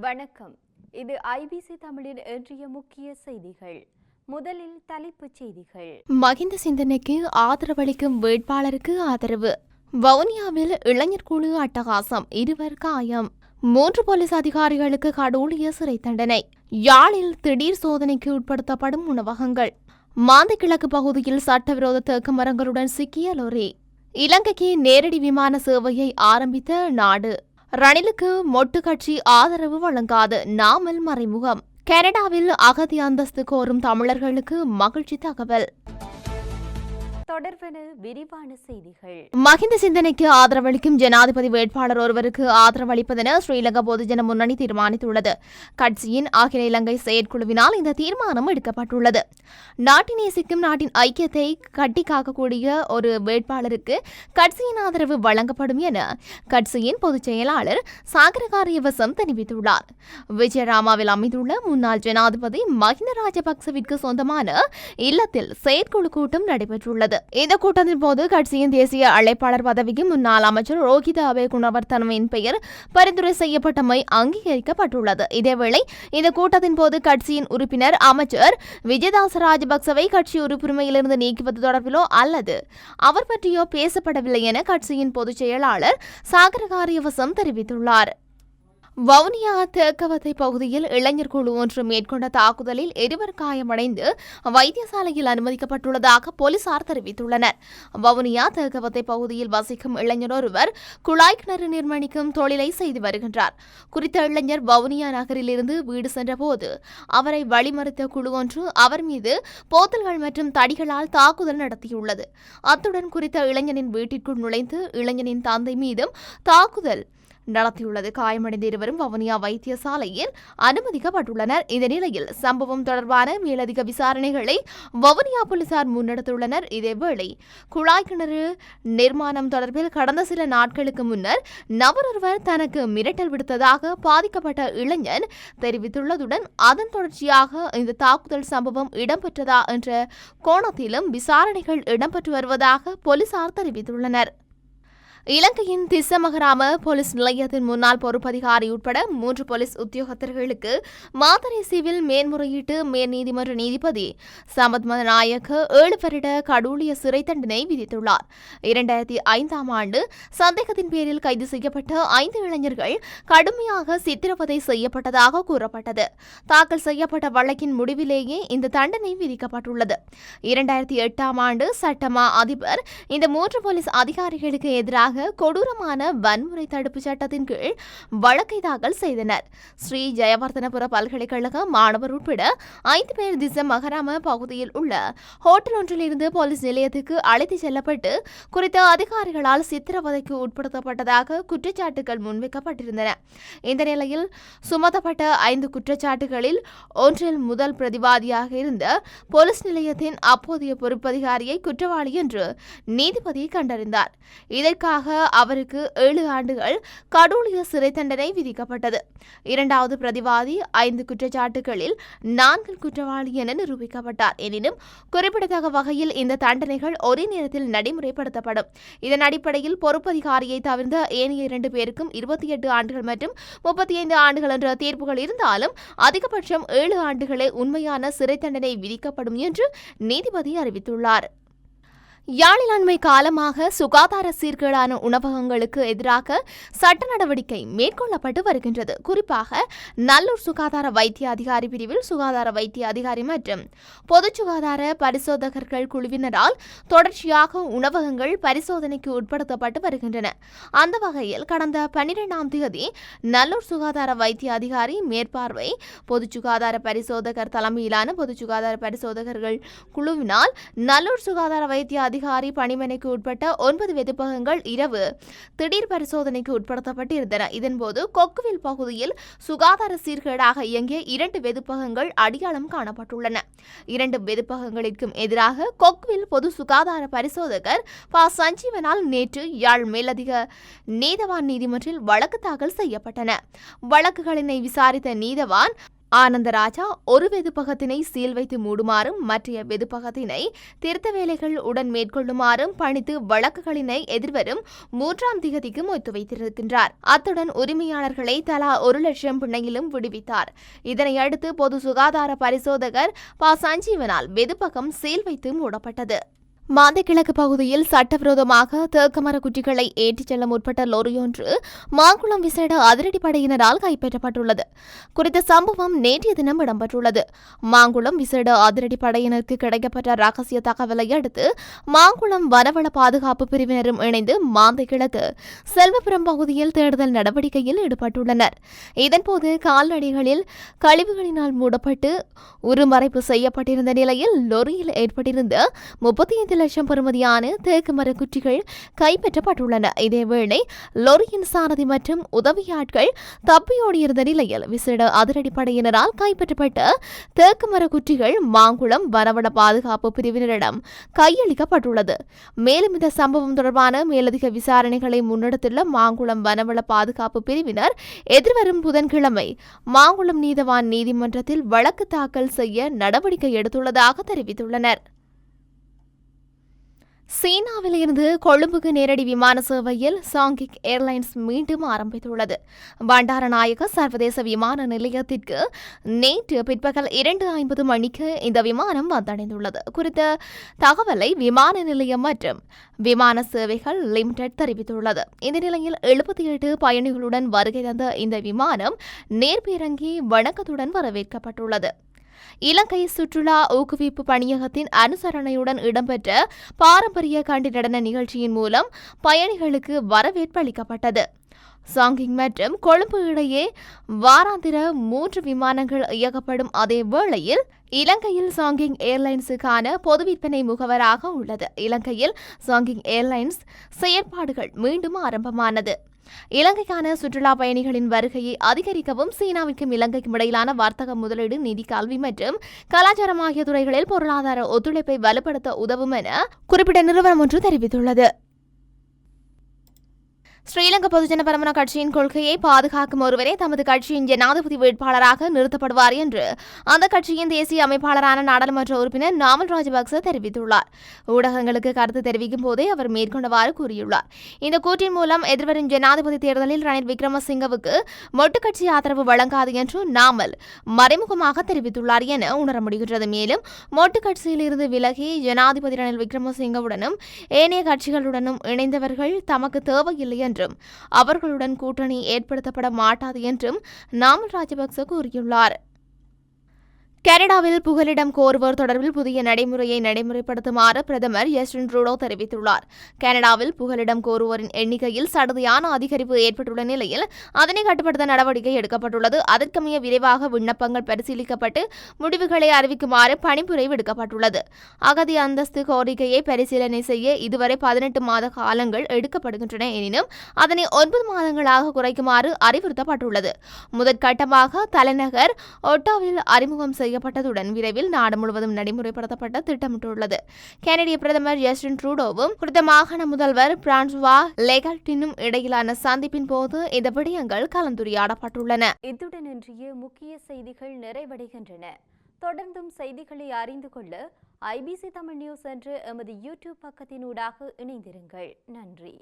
வணக்கம். இது ஐபிசி தமிழின் இன்றைய முக்கிய செய்திகள். முதலில் தலைப்புச் செய்திகள். மகிந்த சிந்தனைக்கு ஆதரவளிக்கும் வேட்பாளருக்கு ஆதரவு. வவுனியாவில் இளைஞர் குழு அட்டகாசம் இருவர் காயம். மூன்று போலீஸ் அதிகாரிகளுக்கு கடூழிய சிறை தண்டனை. யாழில் திடீர் சோதனைக்கு உட்படுத்தப்படும் உணவகங்கள். மாந்தைக்கிழக்கு பகுதியில் சட்டவிரோத தேக்க மரங்களுடன் சிக்கிய லொரி. இலங்கைக்கு நேரடி விமான சேவையை ஆரம்பித்த நாடு. ரணிலுக்கு மொட்டு கட்சி ஆதரவு வழங்காது நாமல் மறைமுகம். கனடாவில் அகதி அந்தஸ்து கோரும் தமிழர்களுக்கு மகிழ்ச்சி தகவல். தொடர்பான விரிவான செய்திகள். மகிந்த சிந்தனைக்கு ஆதரவளிக்கும் ஜனாதிபதி வேட்பாளர் ஒருவருக்கு ஆதரவளிப்பதென ஸ்ரீலங்கா பொதுஜன முன்னணி தீர்மானித்துள்ளது. கட்சியின் அகில இலங்கை செயற்குழுவினால் இந்த தீர்மானம் எடுக்கப்பட்டுள்ளது. நாட்டின் நேசிக்கும் நாட்டின் ஐக்கியத்தை கட்டிக்காக்கக்கூடிய ஒரு வேட்பாளருக்கு கட்சியின் ஆதரவு வழங்கப்படும் என கட்சியின் பொதுச் செயலாளர் சாகரகாரியவசம் தெரிவித்துள்ளார். விஜயராமாவில் அமைந்துள்ள முன்னாள் ஜனாதிபதி மஹிந்த ராஜபக்சவிற்கு சொந்தமான இல்லத்தில் செயற்குழு கூட்டம் நடைபெற்றுள்ளது. இந்த கூட்டத்தின் போது கட்சியின் தேசிய அழைப்பாளர் பதவிக்கு முன்னாள் அமைச்சர் ரோஹித அபே குணவர்த்தனவின் பெயர் பரிந்துரை செய்யப்பட்டமை அங்கீகரிக்கப்பட்டுள்ளது. இதேவேளை இந்த கூட்டத்தின் போது கட்சியின் உறுப்பினர் அமைச்சர் விஜயதாச ராஜபக்சவை கட்சி உறுப்புரிமையிலிருந்து நீக்குவது தொடர்பிலோ அல்லது அவர் பற்றியோ பேசப்படவில்லை என கட்சியின் பொதுச் செயலாளர் சாகரகாரியவசம் தெரிவித்துள்ளார். வவுனியா தேக்கவத்தை பகுதியில் இளைஞர் குழு ஒன்று மேற்கொண்ட தாக்குதலில் இருவர் காயமடைந்து வைத்தியசாலையில் அனுமதிக்கப்பட்டுள்ளதாக போலீசார் தெரிவித்துள்ளனர். வவுனியா தேக்கவத்தை பகுதியில் வசிக்கும் இளைஞர் ஒருவர் குழாய் கிணறு நிர்மாணிக்கும் தொழிலை செய்து வருகின்றார். குறித்த இளைஞர் வவுனியா நகரிலிருந்து வீடு சென்றபோது அவரை வழிமறித்த குழு ஒன்று அவர் மீது போத்தல்கள் மற்றும் தடிகளால் தாக்குதல் நடத்தியுள்ளது. அத்துடன் குறித்த இளைஞனின் வீட்டிற்குள் நுழைந்து இளைஞனின் தந்தை மீதும் தாக்குதல் நடத்தியுள்ளது. காயமடைந்த இருவரும் வவுனியா வைத்தியசாலையில் அனுமதிக்கப்பட்டுள்ளனர். இந்த நிலையில் சம்பவம் தொடர்பான மேலதிக விசாரணைகளை வவுனியா போலீசார் முன்னெடுத்துள்ளனர். இதேவேளை குழாய் கிணறு நிர்மாணம் தொடர்பில் கடந்த சில நாட்களுக்கு முன்னர் நபரொருவர் தனக்கு மிரட்டல் விடுத்ததாக பாதிக்கப்பட்ட இளைஞன் தெரிவித்துள்ளதுடன் அதன் தொடர்ச்சியாக இந்த தாக்குதல் சம்பவம் இடம்பெற்றதா என்ற கோணத்திலும் விசாரணைகள் இடம்பெற்று வருவதாக போலீசார் தெரிவித்துள்ளனர். இலங்கையின் திசமகராம போலீஸ் நிலையத்தின் முன்னாள் பொறுப்பதிகாரி உட்பட மூன்று போலீஸ் உத்தியோகத்தர்களுக்கு மாத்தறை சிவில் மேன்முறையீட்டு மேல் நீதிமன்ற நீதிபதி சமத் நாயக்க ஏழு வருட கடூழிய சிறை தண்டனை விதித்துள்ளார். இரண்டாயிரத்தி ஐந்தாம் ஆண்டு சந்தேகத்தின் பேரில் கைது செய்யப்பட்ட ஐந்து இளைஞர்கள் கடுமையாக சித்திரவதை செய்யப்பட்டதாக கூறப்பட்டது. தாக்கல் செய்யப்பட்ட வழக்கின் முடிவிலேயே இந்த தண்டனை விதிக்கப்பட்டுள்ளது. இரண்டாயிரத்தி எட்டாம் ஆண்டு சட்டமா அதிபர் இந்த மூன்று போலீஸ் அதிகாரிகளுக்கு எதிராக கொடூரமான வன்முறை தடுப்பு சட்டத்தின் கீழ் வழக்கை தாக்கல் செய்தனர். ஸ்ரீ ஜெயவர்தனபுர பல்கலைக்கழக மாணவர் உட்பட ஐந்து பேர் திச மகராம பகுதியில் உள்ள ஹோட்டல் ஒன்றிலிருந்து போலீஸ் நிலையத்துக்கு அழைத்துச் செல்லப்பட்டு குறித்த அதிகாரிகளால் சித்திரவதைக்கு உட்படுத்தப்பட்டதாக குற்றச்சாட்டுகள் முன்வைக்கப்பட்டிருந்தன. இந்த நிலையில் சுமத்தப்பட்ட ஐந்து குற்றச்சாட்டுகளில் ஒன்றில் முதல் பிரதிவாதியாக இருந்த போலீஸ் நிலையத்தின் அப்போதைய பொறுப்பதிகாரியை குற்றவாளி என்று நீதிபதி கண்டறிந்தார். இதற்காக அவருக்கு ஏழு ஆண்டுகள் கடூழிய சிறை தண்டனை விதிக்கப்பட்டது. இரண்டாவது பிரதிவாதி ஐந்து குற்றச்சாட்டுகளில் நான்கு குற்றவாளி என நிரூபிக்கப்பட்டார். எனினும் குறிப்பிடத்தக்க வகையில் இந்த தண்டனைகள் ஒரே நேரத்தில் நடைமுறைப்படுத்தப்படும். இதன் அடிப்படையில் பொறுப்பதிகாரியை தவிர்ந்த ஏனைய இரண்டு பேருக்கும் இருபத்தி எட்டு ஆண்டுகள் மற்றும் முப்பத்தி ஐந்து ஆண்டுகள் என்ற தீர்ப்புகள் இருந்தாலும் அதிகபட்சம் ஏழு ஆண்டுகளே உண்மையான சிறை தண்டனை விதிக்கப்படும் என்று நீதிபதி அறிவித்துள்ளார். யாழிலாண்மை காலமாக சுகாதார சீர்கேடான உணவகங்களுக்கு எதிராக சட்ட நடவடிக்கை மேற்கொள்ளப்பட்டு வருகின்றது. குறிப்பாக நல்லூர் சுகாதார வைத்திய அதிகாரி பிரிவில் சுகாதார வைத்திய அதிகாரி மற்றும் பொது சுகாதார பரிசோதகர்கள் குழுவினரால் தொடர்ச்சியாக உணவகங்கள் பரிசோதனைக்கு உட்படுத்தப்பட்டு வருகின்றன. அந்த வகையில் கடந்த பனிரெண்டாம் தேதி நல்லூர் சுகாதார வைத்திய அதிகாரி மேற்பார்வை பொது சுகாதார பரிசோதகர் தலைமையிலான பொது சுகாதார பரிசோதகர்கள் குழுவினால் நல்லூர் சுகாதார வைத்திய அதிகாரி பணிமனைக்கு உட்பட்ட ஒன்பது வெதுப்பகங்கள் இரவு திடீர் பரிசோதனைக்கு உட்படுத்தப்பட்டிருந்தன. இதன்போது கொக்குவில் பகுதியில் சுகாதார சீர்கேடாக இயங்கிய இரண்டு வெதுப்பகங்கள் அடையாளம் காணப்பட்டுள்ளன. இரண்டு வெதுப்பகங்களிற்கும் எதிராக கொக்குவில் பொது சுகாதார பரிசோதகர் ப. சஞ்சீவனால் நேற்று யாழ் மேலதிக நீதவான் நீதிமன்றில் வழக்கு தாக்கல் செய்யப்பட்டன. வழக்குகளினை விசாரித்த நீதவான் ஆனந்தராஜா ஒரு வெதுப்பகத்தினை சீல் வைத்து மூடுமாறும் மற்றைய வெதுப்பகத்தினை திருத்த வேலைகள் உடன் மேற்கொள்ளுமாறும் பணித்து வழக்குகளினை எதிர்வரும் மூன்றாம் திகதிக்கு ஒத்து வைத்திருக்கின்றார் அத்துடன் உரிமையாளர்களை தலா ஒரு லட்சம் பிணையிலும் விடுவித்தார். இதனையடுத்து பொது சுகாதார பரிசோதகர் ப. சஞ்சீவனால் வெதுப்பகம் சீல் வைத்து மூடப்பட்டது. மாந்தக்கிழக்கு பகுதியில் சட்டவிரோதமாக தேக்கமர குட்டிகளை ஏற்றிச் செல்ல முற்பட்ட லொரியொன்று மாங்குளம் விசேட அதிரடிப்படையினரால் கைப்பற்றப்பட்டுள்ளது. குறித்த சம்பவம் நேற்றைய தினம் இடம்பெற்றுள்ளது. மாங்குளம் விசேட அதிரடிப்படையினருக்கு கிடைக்கப்பட்ட ரகசிய தகவலை அடுத்து மாங்குளம் வனவள பாதுகாப்பு பிரிவினரும் இணைந்து மாந்தைக்கிழக்கு செல்வபுரம் பகுதியில் தேடுதல் நடவடிக்கையில் ஈடுபட்டுள்ளனர். இதன்போது கால்நடைகளில் கழிவுகளினால் மூடப்பட்டு உருமறைப்பு செய்யப்பட்டிருந்த நிலையில் லொரியில் ஏற்பட்டிருந்த முப்பத்தி ஐந்து லட்சம் பெறுமதியான தேக்கு மர குற்றிகள் கைப்பற்றப்பட்டுள்ளன. இதேவேளை லொரியின் சாரதி மற்றும் உதவியாட்கள் தப்பியோடியிருந்த நிலையில் விசேட அதிரடிப்படையினரால் கைப்பற்றப்பட்ட தேக்கு மர குற்றிகள் மாங்குளம் வனவள பாதுகாப்பு பிரிவினரிடம் கையளிக்கப்பட்டுள்ளது. மேலும் இந்த சம்பவம் தொடர்பான மேலதிக விசாரணைகளை முன்னெடுத்துள்ள மாங்குளம் வனவள பாதுகாப்பு பிரிவினர் எதிர்வரும் புதன்கிழமை மாங்குளம் நீதவான் நீதிமன்றத்தில் வழக்கு தாக்கல் செய்ய நடவடிக்கை எடுத்துள்ளதாக தெரிவித்துள்ளனர். சீனாவில் இருந்து கொழும்புக்கு நேரடி விமான சேவையில் சாங்கிக் ஏர்லைன்ஸ் மீண்டும் ஆரம்பித்துள்ளது. பண்டாரநாயக சர்வதேச விமான நிலையத்திற்கு நேற்று பிற்பகல் இரண்டு ஐம்பது மணிக்கு இந்த விமானம் வந்தடைந்துள்ளது. குறித்த தகவலை விமான நிலையம் மற்றும் விமான சேவைகள் லிமிடெட் தெரிவித்துள்ளது. இந்த நிலையில் எழுபத்தி எட்டு பயணிகளுடன் வருகை தந்த இந்த விமானம் நேர்பிறங்கி வணக்கத்துடன் வரவேற்கப்பட்டுள்ளது. இலங்கை சுற்றுலா ஊக்குவிப்பு பணியகத்தின் அனுசரணையுடன் இடம்பெற்ற பாரம்பரிய கண்டி நடன நிகழ்ச்சியின் மூலம் பயணிகளுக்கு வரவேற்பு அளிக்கப்பட்டது. சாங்கிங் மற்றும் கொழும்பு இடையே வாராந்திர மூன்று விமானங்கள் இயக்கப்படும் அதே வேளையில் இலங்கையில் சாங்கிங் ஏர்லைன்ஸுக்கான பொது விற்பனை முகவராக உள்ளது. இலங்கையில் சாங்கிங் ஏர்லைன்ஸ் செயற்பாடுகள் மீண்டும் ஆரம்பமானது. இலங்கைக்கான சுற்றுலா பயணிகளின் வருகையை அதிகரிக்கவும் சீனாவிற்கும் இலங்கைக்கும் இடையிலான வர்த்தக முதலீடு நிதி கல்வி மற்றும் கலாச்சாரம் ஆகிய துறைகளில் பொருளாதார ஒத்துழைப்பை வலுப்படுத்த உதவும் என குறிப்பிட்ட நிறுவனம் ஒன்று தெரிவித்துள்ளது. ஸ்ரீலங்கா பொதுஜன பரமன கட்சியின் கொள்கையை பாதுகாக்கும் ஒருவரே தமது கட்சியின் ஜனாதிபதி வேட்பாளராக நிறுத்தப்படுவார் என்று அந்த கட்சியின் தேசிய அமைப்பாளரான நாடாளுமன்ற உறுப்பினர் நாமல் ராஜபக்ச தெரிவித்துள்ளார். ஊடகங்களுக்கு கருத்து தெரிவிக்கும் போதே அவர் மேற்கொண்டவாறு கூறியுள்ளார். இந்த கூற்றின் மூலம் எதிர்வரும் ஜனாதிபதி தேர்தலில் ரணில் விக்ரமசிங்கவுக்கு மொட்டு கட்சி ஆதரவு வழங்காது என்று நாமல் மறைமுகமாக தெரிவித்துள்ளார் என உணர முடிகின்றது. மேலும் மொட்டு கட்சியிலிருந்து விலகி ஜனாதிபதி ரணில் விக்ரமசிங்கவுடனும் ஏனைய கட்சிகளுடனும் இணைந்தவர்கள் தமக்கு தேவையில்லை என்றும். அவர்களுடன் கூட்டணி ஏற்படுத்தப்பட மாட்டாது என்றும் நாமல் ராஜபக்ச கூறியுள்ளார். கனடாவில் புகலிடம் கோருவோர் தொடர்பில் புதிய நடைமுறையை நடைமுறைப்படுத்துமாறு பிரதமர் ஜஸ்டின் ட்ரூடோ தெரிவித்துள்ளார். கனடாவில் புகலிடம் கோருவோரின் எண்ணிக்கையில் சடுதியான அதிகரிப்பு ஏற்பட்டுள்ள நிலையில் அதனை கட்டுப்படுத்த நடவடிக்கை எடுக்கப்பட்டுள்ளது. அதற்கமைய விரைவாக விண்ணப்பங்கள் பரிசீலிக்கப்பட்டு முடிவுகளை அறிவிக்குமாறு பணிப்புரை விடுக்கப்பட்டுள்ளது. அகதி அந்தஸ்து கோரிக்கையை பரிசீலனை செய்ய இதுவரை பதினெட்டு மாத காலங்கள் எடுக்கப்படுகின்றன எனினும் அதனை ஒன்பது மாதங்களாக குறைக்குமாறு அறிவுறுத்தப்பட்டுள்ளது. முதற்கட்டமாக தலைநகர் ஒட்டாவில் அறிமுகம் செய்யப்பட்டதுடன் விரைவில் நாடு முழுவதும் நடைமுறைப்படுத்தப்பட திட்டமிட்டுள்ளது. கனடிய பிரதமர் ஜஸ்டின் ட்ரூடோவும் குறித்த மாகாண முதல்வர் பிரான்சுவா லெகல்டினும் இடையிலான சந்திப்பின் போது இந்த விடயங்கள் கலந்துரையாடப்பட்டுள்ளன. இத்துடன் இன்றைய முக்கிய செய்திகள் நிறைவடைகின்றன. தொடர்ந்தும் செய்திகளை அறிந்து கொள்ள ஐபிசி தமிழ் நியூஸ் என்று எமது யூடியூப் பக்கத்தினூடாக இணைந்திருங்கள். நன்றி.